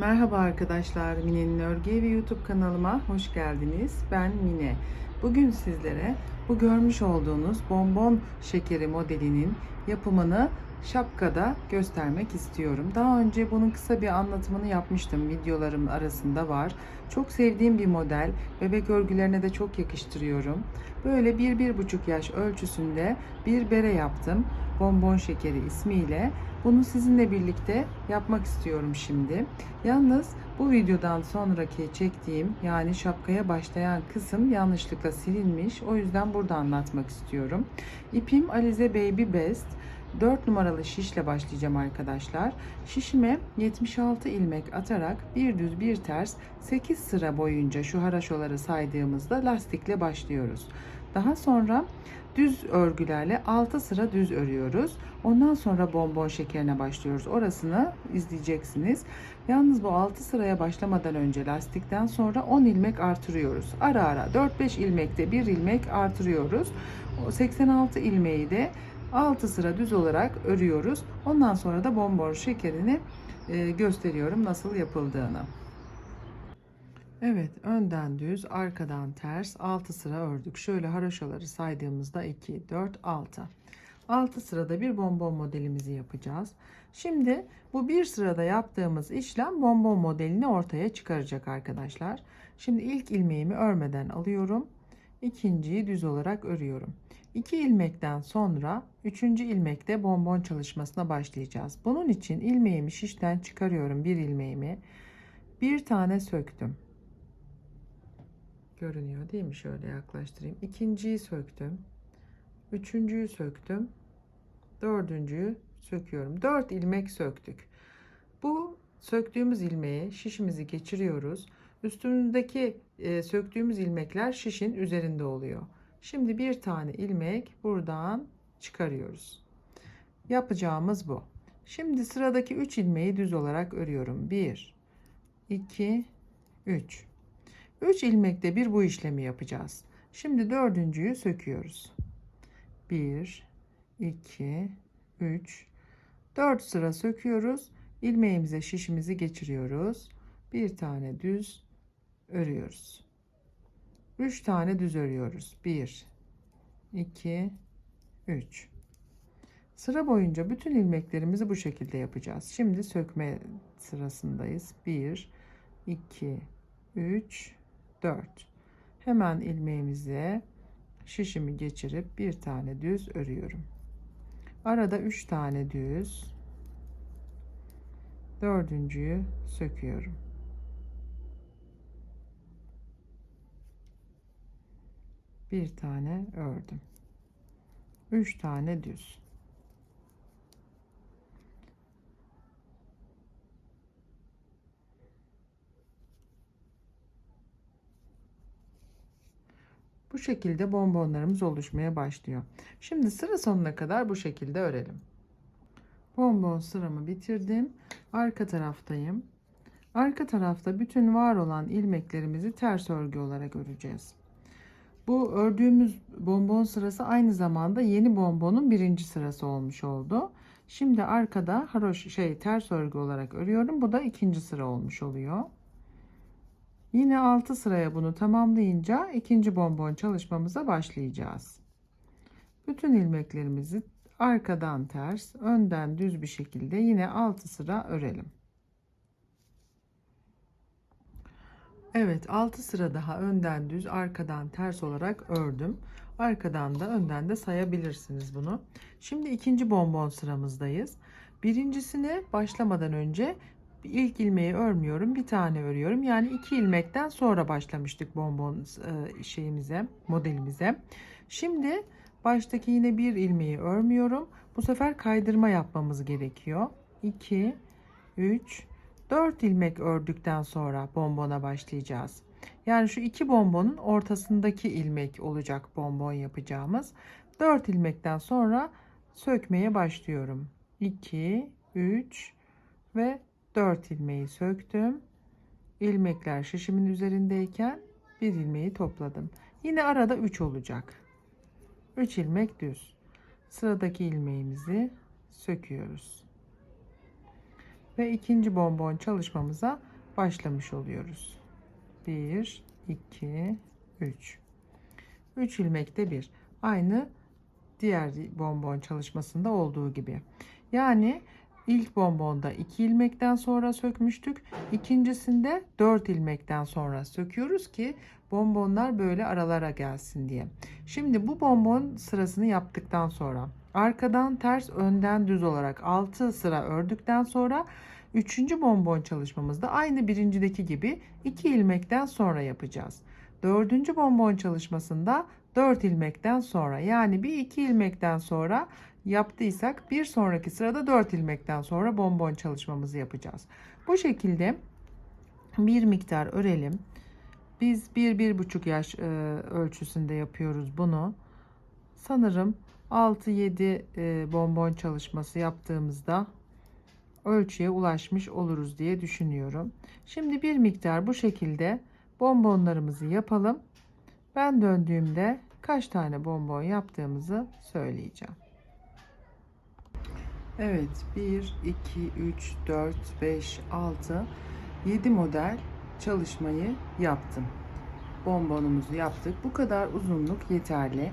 Merhaba arkadaşlar, Mine'nin Örgü Evi YouTube kanalıma hoş geldiniz. Ben Mine. Bugün sizlere bu görmüş olduğunuz bonbon şekeri modelinin yapımını şapkada göstermek istiyorum. Daha önce bunun kısa bir anlatımını yapmıştım. Videolarım arasında var. Çok sevdiğim bir model. Bebek örgülerine de çok yakıştırıyorum. Böyle 1-1,5 yaş ölçüsünde bir bere yaptım. Bonbon şekeri ismiyle. Bunu sizinle birlikte yapmak istiyorum şimdi. Yalnız bu videodan sonraki çektiğim yani şapkaya başlayan kısım yanlışlıkla silinmiş. O yüzden burada anlatmak istiyorum. İpim Alize Baby Best. 4 numaralı şişle başlayacağım arkadaşlar. Şişime 76 ilmek atarak bir düz bir ters 8 sıra boyunca şu haraşoları saydığımızda lastikle başlıyoruz. Daha sonra düz örgülerle 6 sıra düz örüyoruz. Ondan sonra bonbon şekerine başlıyoruz. Orasını izleyeceksiniz. Yalnız bu 6 sıraya başlamadan önce lastikten sonra 10 ilmek artırıyoruz. Ara ara 4-5 ilmekte 1 ilmek artırıyoruz. O 86 ilmeği de 6 sıra düz olarak örüyoruz. Ondan sonra da bonbon şekerini e, gösteriyorum nasıl yapıldığını. Evet, önden düz, arkadan ters 6 sıra ördük. Şöyle haroşaları saydığımızda 2, 4, 6. 6 sırada bir bonbon modelimizi yapacağız. Şimdi bu bir sırada yaptığımız işlem bonbon modelini ortaya çıkaracak arkadaşlar. Şimdi ilk ilmeğimi örmeden alıyorum. İkinciyi düz olarak örüyorum. 2 ilmekten sonra 3. ilmekte bonbon çalışmasına başlayacağız. Bunun için ilmeğimi şişten çıkarıyorum bir ilmeğimi. Bir tane söktüm. Görünüyor değil mi? Şöyle yaklaştırayım. İkinciyi söktüm. Üçüncüyü söktüm. Dördüncüyü söküyorum. Dört ilmek söktük. Bu söktüğümüz ilmeği şişimizi geçiriyoruz. Üstündeki e, söktüğümüz ilmekler şişin üzerinde oluyor. Şimdi bir tane ilmek buradan çıkarıyoruz. Yapacağımız bu. Şimdi sıradaki 3 ilmeği düz olarak örüyorum. 1 2 3 3 ilmekte bir bu işlemi yapacağız. Şimdi dördüncüyü söküyoruz. 1 2 3 4 sıra söküyoruz. İlmeğimize şişimizi geçiriyoruz. Bir tane düz örüyoruz. 3 tane düz örüyoruz. 1 2 3 Sıra boyunca bütün ilmeklerimizi bu şekilde yapacağız. Şimdi sökme sırasındayız. 1 2 3 4 Hemen ilmeğimize şişimi geçirip bir tane düz örüyorum. Arada 3 tane düz. Dördüncüyü söküyorum. Bir tane ördüm. 3 tane düz. Bu şekilde bonbonlarımız oluşmaya başlıyor. Şimdi sıra sonuna kadar bu şekilde örelim. Bonbon sıramı bitirdim. Arka taraftayım. Arka tarafta bütün var olan ilmeklerimizi ters örgü olarak öreceğiz. Bu ördüğümüz bonbon sırası aynı zamanda yeni bonbonun birinci sırası olmuş oldu. Şimdi arkada haroş şey ters örgü olarak örüyorum. Bu da ikinci sıra olmuş oluyor. Yine 6 sıraya bunu tamamlayınca ikinci bonbon çalışmamıza başlayacağız. Bütün ilmeklerimizi arkadan ters, önden düz bir şekilde yine 6 sıra örelim. Evet 6 sıra daha önden düz arkadan ters olarak ördüm. Arkadan da önden de sayabilirsiniz bunu. Şimdi ikinci bonbon sıramızdayız. Birincisine başlamadan önce ilk ilmeği örmüyorum. Bir tane örüyorum. Yani iki ilmekten sonra başlamıştık bonbon e, şeyimize, modelimize. Şimdi baştaki yine bir ilmeği örmüyorum. Bu sefer kaydırma yapmamız gerekiyor. 2 3 4 ilmek ördükten sonra bonbona başlayacağız. Yani şu iki bonbonun ortasındaki ilmek olacak bonbon yapacağımız. 4 ilmekten sonra sökmeye başlıyorum. 2 3 ve 4 ilmeği söktüm. İlmekler şişimin üzerindeyken bir ilmeği topladım. Yine arada 3 olacak. 3 ilmek düz. Sıradaki ilmeğimizi söküyoruz. Ve ikinci bonbon çalışmamıza başlamış oluyoruz. 1 2 3 3 ilmekte bir. Aynı diğer bonbon çalışmasında olduğu gibi. Yani ilk bonbonda 2 ilmekten sonra sökmüştük. İkincisinde 4 ilmekten sonra söküyoruz ki bonbonlar böyle aralara gelsin diye. Şimdi bu bonbon sırasını yaptıktan sonra arkadan ters önden düz olarak 6 sıra ördükten sonra Üçüncü bonbon çalışmamızda aynı birincideki gibi 2 ilmekten sonra yapacağız. Dördüncü bonbon çalışmasında 4 ilmekten sonra yani bir 2 ilmekten sonra yaptıysak bir sonraki sırada 4 ilmekten sonra bonbon çalışmamızı yapacağız. Bu şekilde bir miktar örelim. Biz 1-1,5 yaş e, ölçüsünde yapıyoruz bunu. Sanırım 6-7 e, bonbon çalışması yaptığımızda ölçüye ulaşmış oluruz diye düşünüyorum. Şimdi bir miktar bu şekilde bonbonlarımızı yapalım. Ben döndüğümde kaç tane bonbon yaptığımızı söyleyeceğim. Evet 1, 2, 3, 4, 5, 6, 7 model çalışmayı yaptım. Bonbonumuzu yaptık. Bu kadar uzunluk yeterli.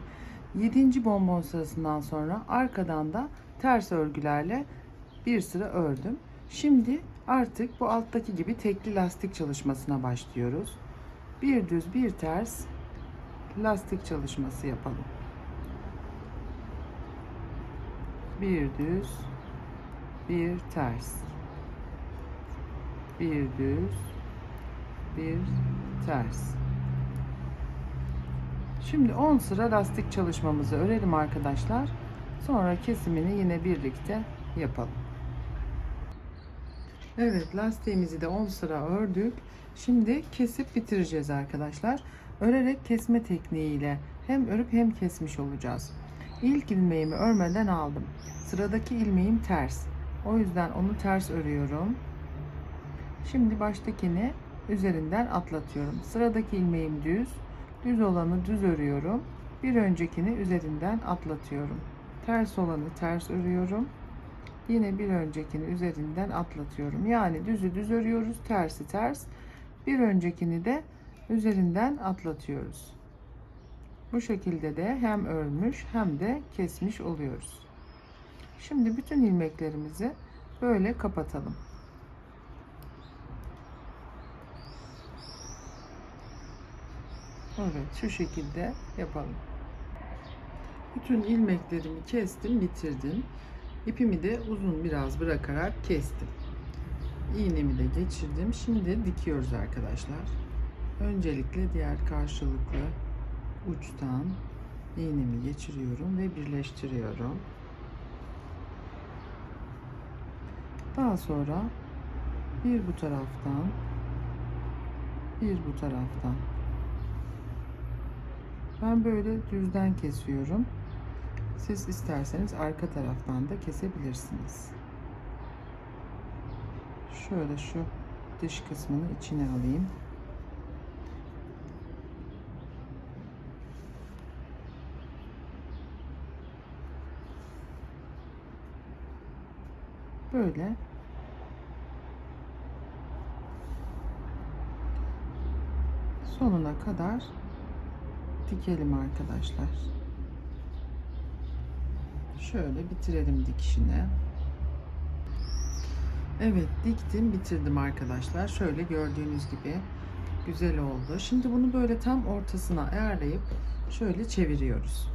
7. bonbon sırasından sonra arkadan da ters örgülerle bir sıra ördüm. Şimdi artık bu alttaki gibi tekli lastik çalışmasına başlıyoruz. Bir düz bir ters lastik çalışması yapalım. Bir düz bir ters bir düz bir ters Şimdi 10 sıra lastik çalışmamızı örelim arkadaşlar. Sonra kesimini yine birlikte yapalım. Evet lastiğimizi de 10 sıra ördük. Şimdi kesip bitireceğiz arkadaşlar. Örerek kesme tekniğiyle hem örüp hem kesmiş olacağız. İlk ilmeğimi örmeden aldım. Sıradaki ilmeğim ters. O yüzden onu ters örüyorum. Şimdi baştakini üzerinden atlatıyorum. Sıradaki ilmeğim düz. Düz olanı düz örüyorum. Bir öncekini üzerinden atlatıyorum. Ters olanı ters örüyorum. Yine bir öncekini üzerinden atlatıyorum. Yani düzü düz örüyoruz, tersi ters. Bir öncekini de üzerinden atlatıyoruz. Bu şekilde de hem örmüş hem de kesmiş oluyoruz. Şimdi bütün ilmeklerimizi böyle kapatalım. Evet şu şekilde yapalım. Bütün ilmeklerimi kestim, bitirdim. İpimi de uzun biraz bırakarak kestim. İğnemi de geçirdim. Şimdi dikiyoruz arkadaşlar. Öncelikle diğer karşılıklı uçtan iğnemi geçiriyorum ve birleştiriyorum. Daha sonra bir bu taraftan bir bu taraftan ben böyle düzden kesiyorum. Siz isterseniz arka taraftan da kesebilirsiniz. Şöyle şu dış kısmını içine alayım. Böyle sonuna kadar dikelim arkadaşlar. Şöyle bitirelim dikişini. Evet diktim bitirdim arkadaşlar. Şöyle gördüğünüz gibi güzel oldu. Şimdi bunu böyle tam ortasına ayarlayıp şöyle çeviriyoruz.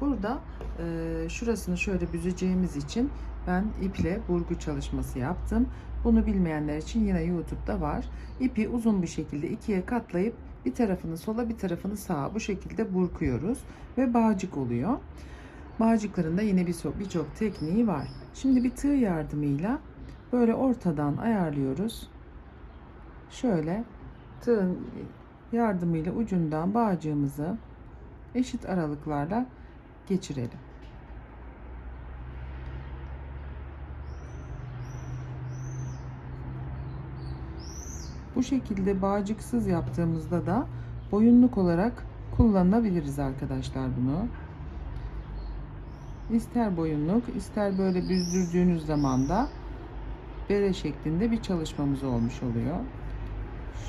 Burada e, şurasını şöyle büzeceğimiz için ben iple burgu çalışması yaptım. Bunu bilmeyenler için yine YouTube'da var. İpi uzun bir şekilde ikiye katlayıp bir tarafını sola bir tarafını sağa bu şekilde burkuyoruz ve bağcık oluyor. Bağcıkların da yine birçok birçok tekniği var. Şimdi bir tığ yardımıyla böyle ortadan ayarlıyoruz. Şöyle tığın yardımıyla ucundan bağcığımızı eşit aralıklarla geçirelim. Bu şekilde bağcıksız yaptığımızda da boyunluk olarak kullanabiliriz arkadaşlar bunu. İster boyunluk ister böyle büzdürdüğünüz zaman da bere şeklinde bir çalışmamız olmuş oluyor.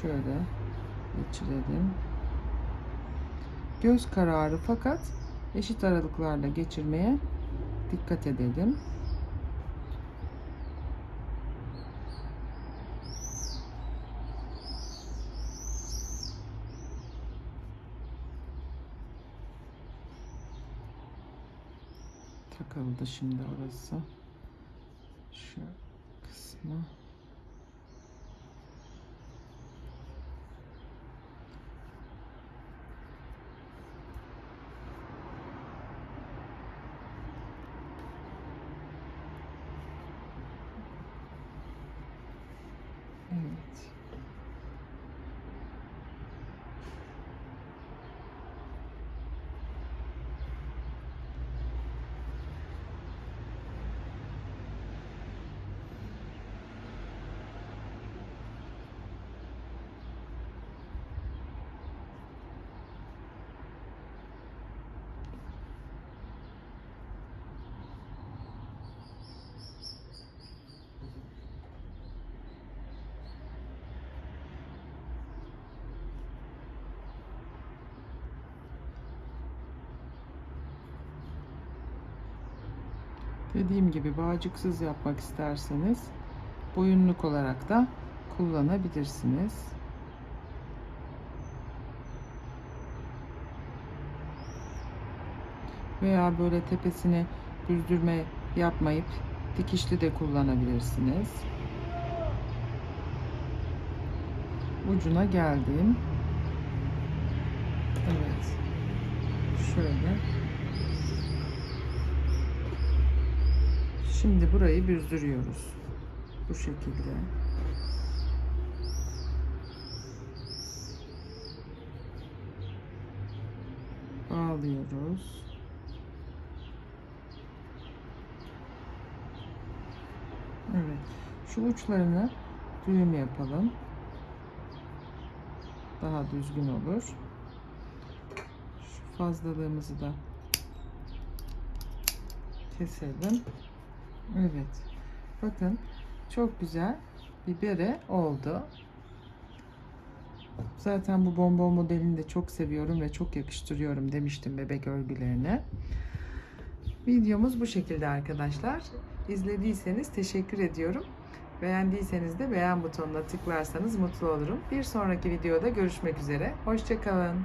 Şöyle geçirelim. Göz kararı fakat eşit aralıklarla geçirmeye dikkat edelim. Takıldı şimdi orası. Şu kısmı. Evet. Dediğim gibi bağcıksız yapmak isterseniz boyunluk olarak da kullanabilirsiniz. Veya böyle tepesine büzdürme yapmayıp dikişli de kullanabilirsiniz. Ucuna geldim. Evet. Şöyle. Şimdi burayı büzdürüyoruz. Bu şekilde. Bağlıyoruz. Evet. Şu uçlarını düğüm yapalım. Daha düzgün olur. Şu fazlalığımızı da keselim. Evet. Bakın çok güzel bir bere oldu. Zaten bu bonbon modelini de çok seviyorum ve çok yakıştırıyorum demiştim bebek örgülerine. Videomuz bu şekilde arkadaşlar. İzlediyseniz teşekkür ediyorum. Beğendiyseniz de beğen butonuna tıklarsanız mutlu olurum. Bir sonraki videoda görüşmek üzere. Hoşçakalın.